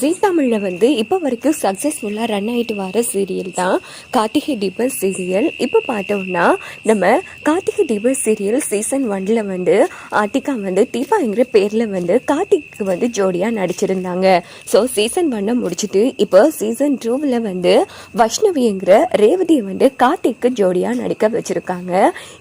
ஜீ தமிழில் வந்து இப்போ வரைக்கும் சக்ஸஸ்ஃபுல்லாக ரன் ஆகிட்டு வர சீரியல் தான் கார்த்திகை தீபம் சீரியல் இப்போ பார்த்தோம்னா நம்ம கார்த்திகை தீபம் சீரியல் சீசன் ஒன்ல வந்து ஆர்த்திகா வந்து தீபாங்கிற பேரில் வந்து கார்த்திக்கு வந்து ஜோடியாக நடிச்சிருந்தாங்க. ஸோ சீசன் ஒன்னை முடிச்சுட்டு இப்போ சீசன் டூவில் வந்து வைஷ்ணவிங்கிற ரேவதியை வந்து கார்த்திக்கு ஜோடியாக நடிக்க வச்சுருக்காங்க.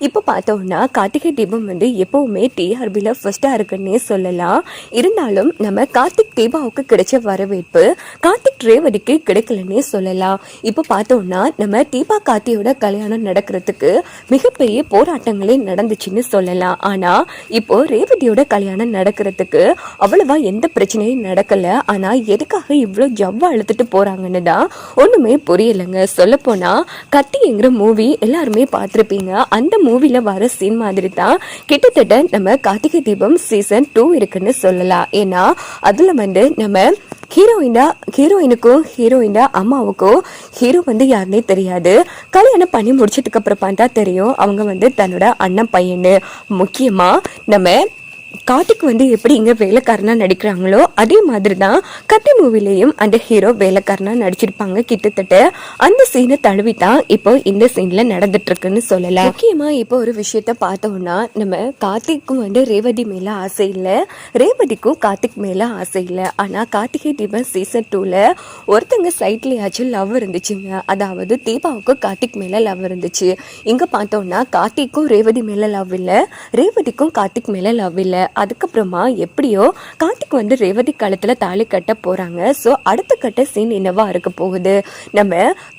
இப்போ பார்த்தோம்னா கார்த்திகை தீபம் வந்து எப்போவுமே டிஆர்பியில் ஃபஸ்ட்டாக இருக்குன்னே சொல்லலாம். இருந்தாலும் நம்ம கார்த்திக் தீபாவுக்கு கிடைச்ச வர வரவேற்பு கார்த்திக் ரேவதிக்கு கிடைக்கலன்னே சொல்லலாம். இப்போ பார்த்தோம்னா நம்ம தீபா கார்த்தியோட கல்யாணம் நடக்கிறதுக்கு மிகப்பெரிய போராட்டங்களே நடந்துச்சுன்னு சொல்லலாம். ஆனால் இப்போ ரேவதியோட கல்யாணம் நடக்கிறதுக்கு அவ்வளவா எந்த பிரச்சனையும் நடக்கல. ஆனால் எதுக்காக இவ்வளோ ஜவ்வா அழுத்துட்டு போறாங்கன்னு தான் ஒன்றுமே புரியலைங்க. சொல்லப்போனால் கத்திங்கிற மூவி எல்லாருமே பார்த்துருப்பீங்க. அந்த மூவியில் வர சீன் மாதிரி தான் கிட்டத்தட்ட நம்ம கார்த்திகை தீபம் சீசன் டூ இருக்குன்னு சொல்லலாம். ஏன்னா அதில் வந்து நம்ம ஹீரோயினா ஹீரோயினுக்கும் ஹீரோயினா அம்மாவுக்கும் ஹீரோ வந்து யாருன்னே தெரியாது. கல்யாணம் பண்ணி முடிச்சதுக்கு அப்புறம் தான் தெரியும். அவங்க வந்து தன்னோட அண்ணன் பையனு முக்கியமாக நம்ம கார்த்திக் வந்து எப்படி இங்கே வேலைக்காரனாக நடிக்கிறாங்களோ அதே மாதிரி தான் கத்தி மூவிலையும் அந்த ஹீரோ வேலைக்காரனாக நடிச்சிருப்பாங்க கிட்டத்தட்ட. அந்த சீனை தழுவி தான் இப்போ இந்த சீனில் நடந்துட்டுருக்குன்னு சொல்லலாம் முக்கியமாக இப்போ ஒரு விஷயத்த பார்த்தோம்னா நம்ம கார்த்திக்கும் வந்து ரேவதி மேலே ஆசை இல்லை. ரேவதிக்கும் கார்த்திக் மேலே ஆசை இல்லை. ஆனால் கார்த்திகை தீபம் சீசன் டூவில் ஒருத்தங்க சைட்லேயாச்சும் லவ் இருந்துச்சுங்க. அதாவது தீபாவுக்கும் கார்த்திக் மேலே லவ் இருந்துச்சு. இங்கே பார்த்தோம்னா கார்த்திக்கும் ரேவதி மேலே லவ் இல்லை. ரேவதிக்கும் கார்த்திக் மேலே லவ் இல்லை. அதுக்கப்புறமா எப்படியோ கார்த்திக் வந்து ரேவதி காலத்தில் தாலி கட்ட போகிறாங்க ஸோ அடுத்த கட்ட சீன் என்னவா இருக்க போகுது? நம்ம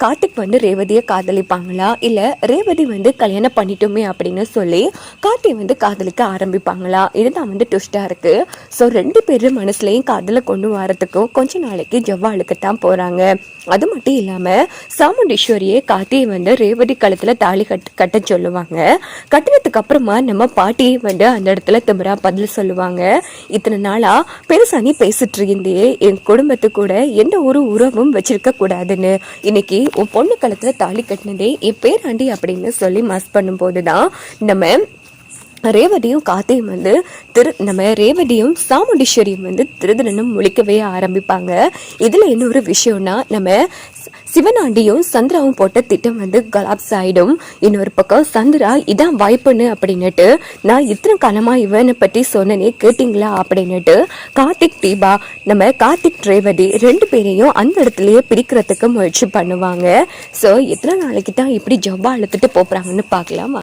கார்த்திக் வந்து ரேவதியை காதலிப்பாங்களா? இல்லை ரேவதி வந்து கல்யாணம் பண்ணிட்டோமே அப்படின்னு சொல்லி கார்த்திக் வந்து காதலிக்க ஆரம்பிப்பாங்களா? இதுதான் வந்து ட்விஸ்டா இருக்குது ஸோ ரெண்டு பேரும் மனசுலையும் காதலை கொண்டு வரத்துக்கும் கொஞ்ச நாளைக்கு ஜவ்வாளுக்குத்தான் போகிறாங்க அது மட்டும் இல்லாமல் சாமுண்டீஸ்வரியே காத்தியை வந்து ரேவதி காலத்தில் தாலி கட் கட்ட சொல்லுவாங்க. கட்டினதுக்கு அப்புறமா நம்ம பாட்டியை வந்து அந்த இடத்துல திமிரா பதில் சொல்லுவாங்க. இத்தனை நாளாக பெருசா நீ பேசிட்டு இருந்தே என் குடும்பத்து கூட எந்த ஒரு உறவும் வச்சிருக்க கூடாதுன்னு. இன்னைக்கு உன் பொண்ணு காலத்தில் தாலி கட்டினதே என் பேராண்டி அப்படின்னு சொல்லி மஸ் பண்ணும்போது தான் நம்ம ரேவதியும் காத்தையும் வந்து திரு நம்ம ரேவதியும் சாமுண்டீஸ்வரியும் வந்து திருதிரனும் முழிக்கவே ஆரம்பிப்பாங்க. இதில் இன்னொரு விஷயம்னா நம்ம சி- சிவனாண்டியும் சந்திராவும் போட்ட திட்டம் வந்து கலாப்ஸ் ஆகிடும் இன்னொரு பக்கம் சந்திரா இதான் வாய்ப்புன்னு அப்படின்னுட்டு நான் இத்தனை காலமாக இவனை பற்றி சொன்னனே கேட்டிங்களா அப்படின்னுட்டு கார்த்திக் தீபா நம்ம கார்த்திக் ரேவதி ரெண்டு பேரையும் அந்த இடத்துலையே பிரிக்கிறதுக்கு முயற்சி பண்ணுவாங்க. ஸோ எத்தனை நாளைக்கு தான் இப்படி ஜவ்வா அழுத்துட்டு போகிறாங்கன்னு பார்க்கலாமா?